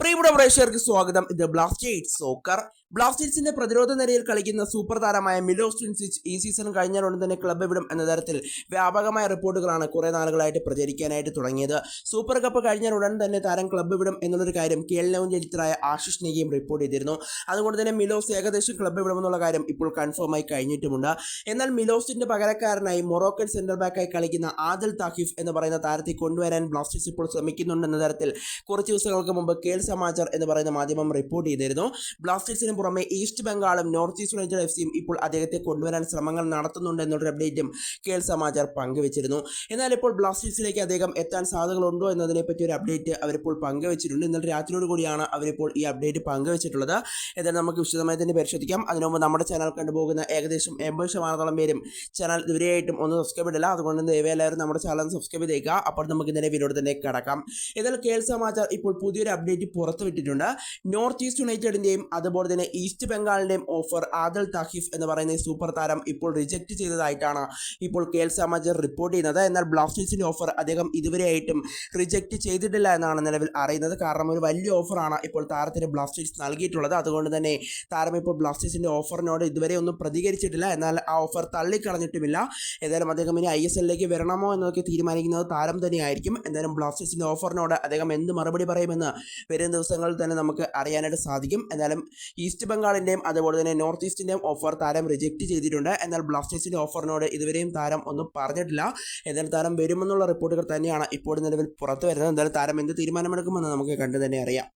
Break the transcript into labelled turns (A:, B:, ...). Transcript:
A: പ്രിയപ്പെട്ട പ്രേക്ഷകർക്ക് സ്വാഗതം. ഇത് ബ്ലാസ്റ്റേഴ്സ് സോക്കർ ബ്ലാസ്റ്റേഴ്സിന്റെ പ്രതിരോധ നിരയിൽ കളിക്കുന്ന സൂപ്പർ താരമായ മിലോസ് ട്വിൻസിച്ച് ഈ സീസൺ കഴിഞ്ഞാൽ ഉടൻ തന്നെ ക്ലബ്ബ് വിടും എന്ന തരത്തിൽ വ്യാപകമായ റിപ്പോർട്ടുകളാണ് കുറെ നാളുകളായിട്ട് പ്രചരിക്കാനായിട്ട് തുടങ്ങിയത്. സൂപ്പർ കപ്പ് കഴിഞ്ഞാൽ ഉടൻ തന്നെ താരം ക്ലബ്ബ് വിടും എന്നുള്ളൊരു കാര്യം കെ എൽ കേരളവും ചരിത്രായ ആശിഷ് നെഗിയും റിപ്പോർട്ട് ചെയ്തിരുന്നു. അതുകൊണ്ട് തന്നെ മിലോസ് ഏകദേശം ക്ലബ്ബ് വിടുമെന്നുള്ള കാര്യം ഇപ്പോൾ കൺഫേം ആയി കഴിഞ്ഞിട്ടുമുണ്ട്. എന്നാൽ മിലോസിന്റെ പകരക്കാരനായി മൊറോക്കൻ സെന്റർ ബാക്കായി കളിക്കുന്ന ആദിൽ താഹിഫ് എന്ന് പറയുന്ന താരത്തെ കൊണ്ടുവരാൻ ബ്ലാസ്റ്റേഴ്സ് ഇപ്പോൾ ശ്രമിക്കുന്നുണ്ടെന്ന തരത്തിൽ കുറച്ച് ദിവസങ്ങൾക്ക് മുമ്പ് കേൾ സമാചാർ എന്ന് പറയുന്ന മാധ്യമം റിപ്പോർട്ട് ചെയ്തിരുന്നു. ബ്ലാസ്റ്റേഴ്സിന് പുറമെ ഈസ്റ്റ് ബംഗാളും നോർത്ത് ഈസ്റ്റ് യുണൈറ്റഡ് എഫ് സിയും ഇപ്പോൾ അദ്ദേഹത്തെ കൊണ്ടുവരാൻ ശ്രമങ്ങൾ നടത്തുന്നുണ്ട് എന്നുള്ളൊരു അപ്ഡേറ്റും കേൾ സമാചാർ പങ്കുവച്ചിരുന്നു. എന്നാൽ ഇപ്പോൾ ബ്ലാസ്റ്റേഴ്സിലേക്ക് അദ്ദേഹം എത്താൻ സാധ്യതകളുണ്ടോ എന്നതിനെ പറ്റി ഒരു അപ്ഡേറ്റ് അവരിപ്പോൾ പങ്കുവച്ചിട്ടുണ്ട്. ഇന്നലെ രാത്രിയോട് കൂടിയാണ് അവരിപ്പോൾ ഈ അപ്ഡേറ്റ് പങ്കുവച്ചിട്ടുള്ളത്. എന്നാൽ നമുക്ക് വിശദമായി തന്നെ പരിശോധിക്കാം. അതിനു മുമ്പ് നമ്മുടെ ചാനൽ കണ്ടുപോകുന്ന ഏകദേശം എൺപത് ശതമാനത്തോളം പേരും ചാനൽ ഇതുവരെയായിട്ടും ഒന്ന് സബ്സ്ക്രൈബ് ഇടില്ല അതുകൊണ്ട് ദയവായി എല്ലാവരും നമ്മുടെ ചാനൽ സബ്സ്ക്രൈബ് ചെയ്യുക അപ്പോൾ നമുക്ക് ഇതിനെ വീഡിയോ തന്നെ കിടക്കാം. എന്നാൽ കേൾ സമാചാർ ഇപ്പോൾ പുതിയൊരു അപ്ഡേറ്റ് പുറത്തുവിട്ടിട്ടുണ്ട് നോർത്ത് ഈസ്റ്റ് യുണൈറ്റഡിന്റെയും അതുപോലെ തന്നെ ഈസ്റ്റ് ബംഗാളിന്റെയും ഓഫർ ആദൽ താഹിഫ് എന്ന് പറയുന്ന സൂപ്പർ താരം ഇപ്പോൾ റിജക്റ്റ് ചെയ്തതായിട്ടാണ് ഇപ്പോൾ കെ എൽ സാമാജർ റിപ്പോർട്ട് ചെയ്യുന്നത്. എന്നാൽ ബ്ലാസ്റ്റേഴ്സിന്റെ ഓഫർ അദ്ദേഹം ഇതുവരെയായിട്ടും റിജക്റ്റ് ചെയ്തിട്ടില്ല എന്നാണ് നിലവിൽ അറിയുന്നത്. കാരണം ഒരു വലിയ ഓഫറാണ് ഇപ്പോൾ താരത്തിന് ബ്ലാസ്റ്റേഴ്സ് നൽകിയിട്ടുള്ളത്. അതുകൊണ്ട് തന്നെ താരം ഇപ്പോൾ ബ്ലാസ്റ്റേഴ്സിന്റെ ഓഫറിനോട് ഇതുവരെ ഒന്നും പ്രതികരിച്ചിട്ടില്ല. എന്നാൽ ആ ഓഫർ തള്ളിക്കളഞ്ഞിട്ടുമില്ല. ഏതായാലും അദ്ദേഹം ഇനി ഐ എസ് എല്ലിലേക്ക് വരണമോ എന്നൊക്കെ തീരുമാനിക്കുന്നത് താരം തന്നെയായിരിക്കും. എന്തായാലും ബ്ലാസ്റ്റേഴ്സിന്റെ ഓഫറിനോട് അദ്ദേഹം എന്ത് മറുപടി പറയുമെന്ന് വരും ദിവസങ്ങളിൽ തന്നെ നമുക്ക് അറിയാനായിട്ട് സാധിക്കും. എന്നാലും ഈസ്റ്റ് ബംഗാളിന്റെയും അതുപോലെ തന്നെ നോർത്ത് ഈസ്റ്റിന്റെയും ഓഫർ താരം റിജക്റ്റ് ചെയ്തിട്ടുണ്ട്. എന്നാൽ ബ്ലാസ്റ്റേഴ്സിന്റെ ഓഫറിനോട് ഇതുവരെയും താരം ഒന്നും പറഞ്ഞിട്ടില്ല. എന്നാൽ താരം വരുമെന്നുള്ള റിപ്പോർട്ടുകൾ തന്നെയാണ് ഇപ്പോൾ നിലവിൽ പുറത്തു വരുന്നത്. എന്തായാലും താരം എന്ത് തീരുമാനമെടുക്കുമെന്ന് നമുക്ക് കണ്ടു തന്നെ അറിയാം.